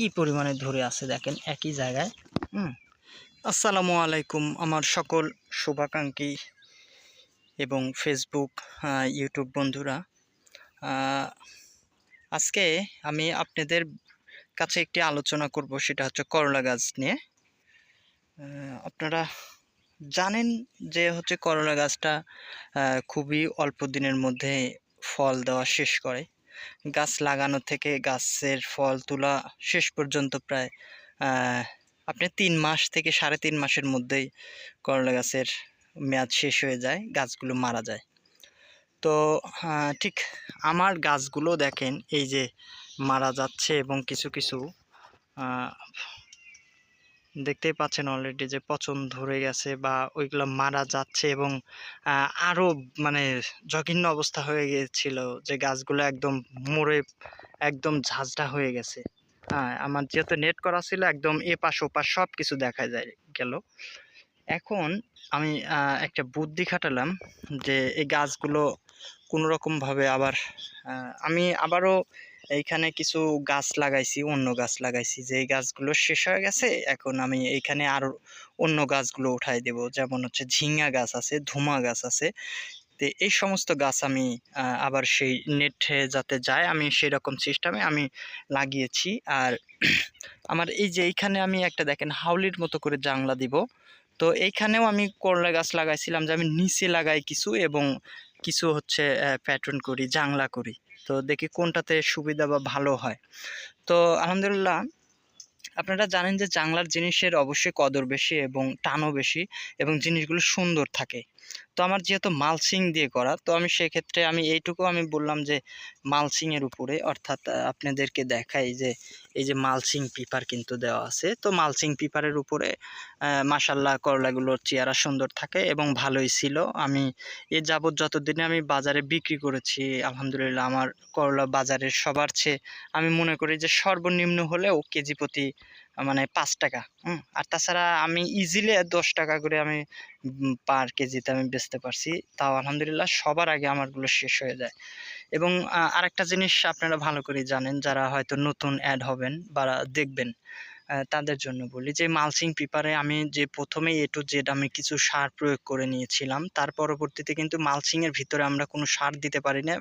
কি পরিমাণে ধরে আছে দেখেন, একই জায়গায়। হুম। আসসালামু আলাইকুম, আমার সকল শুভাকাঙ্ক্ষী এবং ফেসবুক ইউটিউব বন্ধুরা। আজকে আমি আপনাদের কাছে একটি আলোচনা করব, সেটা হচ্ছে করলা গাছ নিয়ে। আপনারা জানেন যে হচ্ছে করলা গাছটা খুবই অল্প দিনের মধ্যে ফল দেওয়া শেষ করে। গাছ লাগানো থেকে গাছের ফল তোলা শেষ পর্যন্ত প্রায় আপনি তিন মাস থেকে সাড়ে তিন মাসের মধ্যেই করলা গাছের মেয়াদ শেষ হয়ে যায়, গাছগুলো মারা যায়। তো ঠিক আমার গাছগুলো দেখেন, এই যে মারা যাচ্ছে এবং কিছু কিছু দেখতেই পাচ্ছেন অলরেডি যে পচন ধরে গেছে বা ওইগুলো মারা যাচ্ছে এবং আহ, আরও মানে জঘন্য অবস্থা হয়ে গিয়েছিল যে গাছগুলো একদম মরে একদম ঝাঁঝরা হয়ে গেছে। হ্যাঁ আমার যেহেতু নেট করা ছিল একদম এ পাশ ও সব কিছু দেখা যায় গেল। এখন আমি একটা বুদ্ধি খাটালাম যে এই গাছগুলো কোনো রকমভাবে আবার আমি আবারও এইখানে কিছু গাছ লাগাইছি, অন্য গাছ লাগাইছি। যে গাছগুলো শেষ হয়ে গেছে, এখন আমি এইখানে আরও অন্য গাছগুলো উঠাই দেব। যেমন হচ্ছে ঝিঙ্গা গাছ আছে, ধুমা গাছ আছে। তো এই সমস্ত গাছ আমি আবার সেই নেটে যাতে যায়, আমি সেই রকম সিস্টেমে আমি লাগিয়েছি। আর আমার এই যে এইখানে আমি একটা দেখেন হাউলির মতো করে জাংলা দিব। তো এইখানেও আমি করলা গাছ লাগাইছিলাম যে আমি নিচে লাগাই কিছু এবং কিছু হচ্ছে প্যাটার্ন করি জাংলা করি। তো দেখি কোনটাতে সুবিধা বা ভালো হয়। তো আলহামদুলিল্লাহ, আপনারা জানেন যে জাংলার জিনিসের অবশ্যই কদর বেশি এবং টানও বেশি এবং জিনিসগুলো সুন্দর থাকে। তো আমার যেহেতু মালসিং দিয়ে করা, তো আমি সেক্ষেত্রে আমি এইটুকু আমি বললাম যে মালসিংয়ের উপরে, অর্থাৎ আপনাদেরকে দেখাই যে এই যে মালসিং পিপার কিন্তু দেওয়া আছে। তো মালসিং পিপারের উপরে মাসাল্লাহ করলাগুলোর চেয়ারা সুন্দর থাকে এবং ভালোই ছিল। আমি এ যাবৎ যতদিনে আমি বাজারে বিক্রি করেছি, আলহামদুলিল্লাহ আমার করলা বাজারের সবার চেয়ে আমি মনে করি যে সর্বনিম্ন হলেও কেজি প্রতি মানে পাঁচ টাকা, হুম? আর তাছাড়া আমি ইজিলি দশ টাকা করে আমি পার কেজিতে আমি বেচতে পারছি। তাও আলহামদুলিল্লাহ সবার আগে আমারগুলো শেষ হয়ে যায়। এবং আরেকটা জিনিস আপনারা ভালো করে জানেন, যারা হয়তো নতুন অ্যাড হবেন বা দেখবেন তাদের জন্য বলি যে মালসিং পেপারে আমি যে প্রথমেই এ টু জেড আমি কিছু সার প্রয়োগ করে নিয়েছিলাম, তার পরবর্তীতে কিন্তু মালচিংয়ের ভিতরে আমরা কোনো সার দিতে পারি না,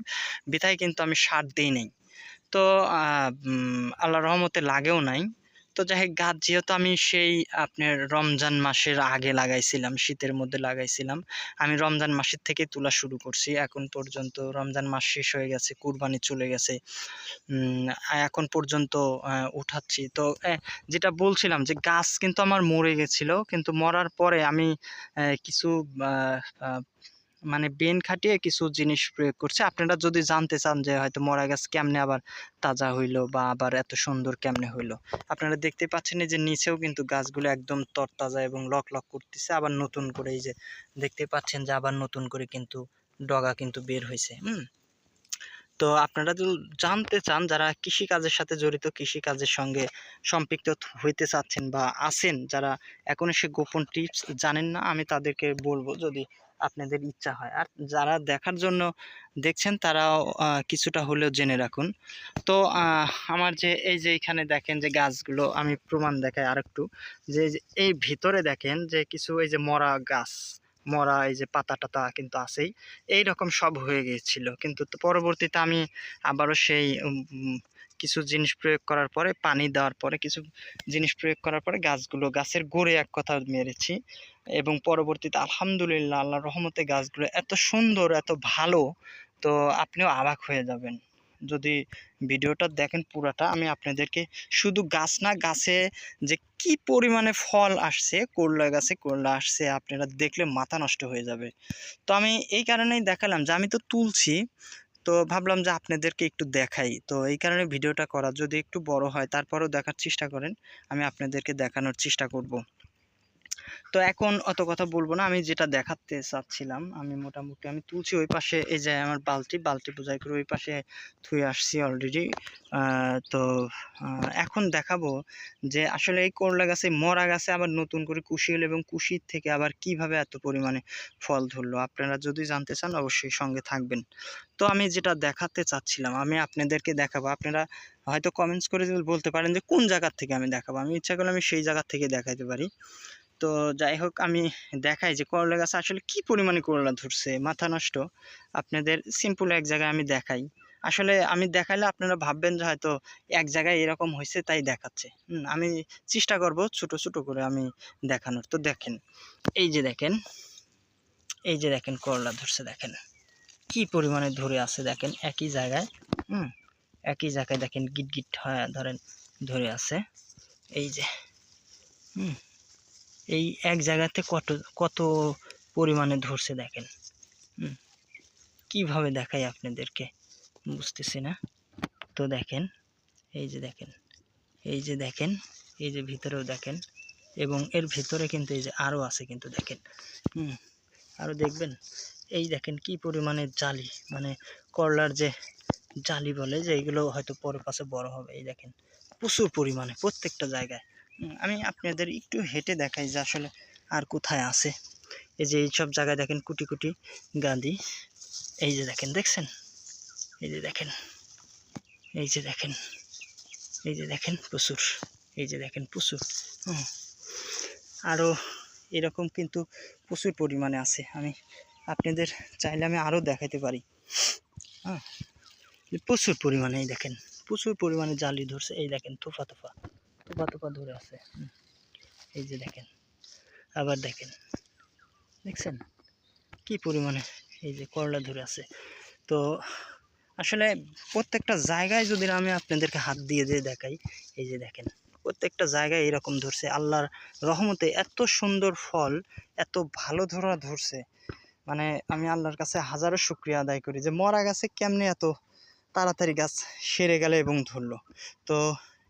বিধায় কিন্তু আমি সার দিই নাই। তো আল্লাহ রহমতে লাগেও নাই। তো যাই হোক, গাছ যেহেতু আমি সেই আপনার রমজান মাসের আগে লাগাইছিলাম, শীতের মধ্যে লাগাইছিলাম, আমি রমজান মাসের থেকে তোলা শুরু করছি। এখন পর্যন্ত রমজান মাস শেষ হয়ে গেছে, কুরবানি চলে গেছে। এখন পর্যন্ত উঠাচ্ছি। তো যেটা বলছিলাম যে গাছ কিন্তু আমার মরে গেছিল, কিন্তু মরার পরে আমি কিছু মানে বেন খাটিয়ে কিছু জিনিস প্রয়োগ করছে। আপনারা যদি জানতে চান যে হয়তো মরা গাছ কেমনে আবার তাজা হইল বা আবার এত সুন্দর কেমনে হইল, আপনারা দেখতে পাচ্ছেন যে নিচেও কিন্তু গাছগুলো একদম তরতাজা এবং লক লক করতেছে। আবার নতুন করে এই যে দেখতে পাচ্ছেন যে আবার নতুন করে কিন্তু ডগা কিন্তু বের হয়েছে হুম? তো আপনারা যদি জানতে চান, যারা কৃষি কাজের সাথে জড়িত কৃষি কাজের সঙ্গে সম্পৃক্ত হইতে চাচ্ছেন বা আছেন, যারা এখনও সে গোপন টিপস জানেন না, আমি তাদেরকে বলব যদি আপনাদের ইচ্ছা হয়। আর যারা দেখার জন্য দেখছেন, তারাও কিছুটা হলেও জেনে রাখুন। তো আমার যে, এই যে এখানে দেখেন যে গাছগুলো, আমি প্রমাণ দেখাই আরেকটু। যে এই ভিতরে দেখেন যে, কিছু এই যে মরা গাছ, মরা এই যে পাতা টাতা কিন্তু আছেই। এই রকম সব হয়ে গিয়েছিল। কিন্তু পরবর্তীতে আমি আবারও সেই কিছু জিনিস প্রয়োগ করার পরে, পানি দেওয়ার পরে, কিছু জিনিস প্রয়োগ করার পরে গাছগুলো, গাছের গোড়ে এক কথা মেরেছি। এবং পরবর্তীতে আলহামদুলিল্লাহ, আল্লাহর রহমতে গাছগুলো এত সুন্দর, এত ভালো, তো আপনিও অবাক হয়ে যাবেন। যদি ভিডিওটা দেখেন পুরাটা, আমি আপনাদেরকে শুধু গাছ না, গাছে যে কি পরিমাণে ফল আসছে, করলা গাছে করলা আসছে, আপনারা দেখলে মাথা নষ্ট হয়ে যাবে। তো আমি এই কারণেই দেখালাম যে, আমি তো তুলছি তো ভাবলাম যে আপনাদেরকে একটু দেখাই। তো এই কারণে ভিডিওটা করা। যদি একটু বড় হয়, তারপরেও দেখার চেষ্টা করেন। আমি আপনাদেরকে দেখানোর চেষ্টা করব। তো এখন অত কথা বলব না। আমি যেটা দেখাতে চাচ্ছিলাম, আমি মোটামুটি আমি তুলছি ওই পাশে, এই যে আমার বালতি বালতি বোঝাই করে ওই পাশে থুয়ে আসছি অলরেডি তো এখন দেখাবো যে আসলে এই করলা গাছে, মরা গাছে আবার নতুন করে কুশি হলো এবং কুশির থেকে আবার কীভাবে এত পরিমাণে ফল ধরলো? আপনারা যদি জানতে চান অবশ্যই সঙ্গে থাকবেন। তো আমি যেটা দেখাতে চাচ্ছিলাম, আমি আপনাদেরকে দেখাবো। আপনারা হয়তো কমেন্টস করে বলতে পারেন যে কোন জায়গার থেকে আমি দেখাবো? আমি ইচ্ছা করলে আমি সেই জায়গার থেকে দেখাইতে পারি। তো যাই হোক, আমি দেখাই যে করলা গাছে আসলে কি পরিমাণে করলা ধরছে, মাথা নষ্ট। আপনাদের সিম্পল এক জায়গায় আমি দেখাই। আসলে আমি দেখাইলে আপনারা ভাববেন যে হয়তো এক জায়গায় এরকম হয়েছে, তাই দেখাচ্ছে। আমি চেষ্টা করব ছোট ছোট করে আমি দেখানোর। তো দেখেন, এই যে দেখেন, এই যে দেখেন করলা ধরছে, দেখেন। কি পরিমাণে ধরে আছে দেখেন, একই জায়গায়। হুম, একই জায়গায় দেখেন গিট গিট ধরেন ধরে আছে। এই যে, হুম এই এক জায়গাতে কত কত পরিমাণে ধরছে দেখেন। কীভাবে দেখাই আপনাদেরকে? বুঝতেছি না। তো দেখেন, এই যে দেখেন, এই যে দেখেন, এই যে ভিতরেও দেখেন, এবং এর ভিতরে কিন্তু এই যে আরও আছে কিন্তু দেখেন। হুম আরও দেখবেন? এই দেখেন কি পরিমাণে জালি মানে করলার যে জালি বলে, যে এইগুলো হয়তো পরে পাশে বড় হবে, এই দেখেন। প্রচুর পরিমাণে, প্রত্যেকটা জায়গায়। আমি আপনাদের একটু হেঁটে দেখাই যে আসলে আর কোথায় আছে। এই যে এইসব জায়গায় দেখেন কুটি কুটি গাঁদি। এই যে দেখেন, দেখছেন? এই যে দেখেন, এই যে দেখেন, এই যে দেখেন প্রচুর, এই যে দেখেন প্রচুর, হুম। আরও এরকম কিন্তু প্রচুর পরিমাণে আছে। আমি আপনাদের চাইলে আমি আরও দেখাতে পারি। হ্যাঁ প্রচুর পরিমাণে, এই দেখেন, প্রচুর পরিমাণে জালি ধরছে। এই দেখেন, তোফা তোফা। তোফা তোফা ধরে আছে এই যে দেখেন, আবার দেখেন। দেখছেন? কি পরিমাণে এই যে করলা ধরে আছে। তো আসলে প্রত্যেকটা জায়গায় যদি আমি আপনাদেরকে হাত দিয়ে দিয়ে দেখাই, এই যে দেখেন, প্রত্যেকটা জায়গায় এরকম ধরছে। আল্লাহর রহমতে এত সুন্দর ফল, এত ভালো ধরা ধরছে। মানে আমি আল্লাহর কাছে হাজারো শুক্রিয়া আদায় করি যে মরা গাছে কেমনে এত তাড়াতাড়ি গাছ সেরে গেলে এবং ধরলো। তো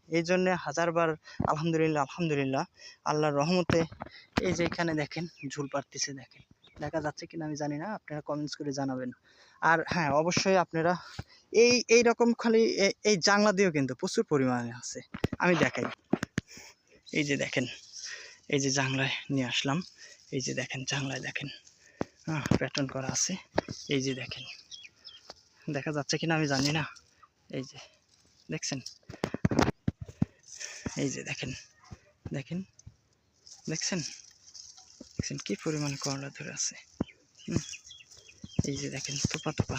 এই জন্যে হাজারবার আলহামদুলিল্লাহ আলহামদুলিল্লাহ, আল্লাহর রহমতে এই যে এখানে দেখেন, ঝুল পাড়তেছে দেখেন। দেখা যাচ্ছে কিনা আমি জানি না, আপনারা কমেন্টস করে জানাবেন। আর হ্যাঁ অবশ্যই আপনারা এই এই রকম খালি এই জাংলা দিয়েও কিন্তু প্রচুর পরিমাণে আছে। আমি দেখাই। এই যে দেখেন, এই যে জাংলায় নিয়ে আসলাম। এই যে দেখেন জাংলায় দেখেন। হ্যাঁ প্যাটার্ন করা আছে। এই যে দেখেন। দেখা যাচ্ছে কিনা আমি জানি না। এই যে, দেখছেন? এই যে দেখেন দেখেন, দেখছেন? দেখছেন কি পরিমাণে করলা ধরে আছে? এই যে দেখেন, থোপা থোপা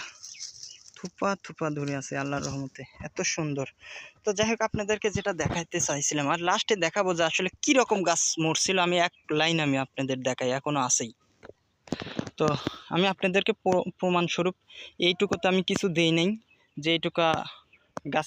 থোপা থোপা ধরে আছে আল্লাহর রহমতে, এত সুন্দর। তো যাই হোক, আপনাদেরকে যেটা দেখাইতে চাইছিলাম, আর লাস্টে দেখাবো যে আসলে কি রকম গাছ মরছিল, আমি এক লাইন আমি আপনাদের দেখাই, এখনও আছেই। তো আমি আপনাদেরকে প্র- প্রমাণস্বরূপ, এইটুকুতে আমি কিছু দিই নাই, যে এইটুকা গাছ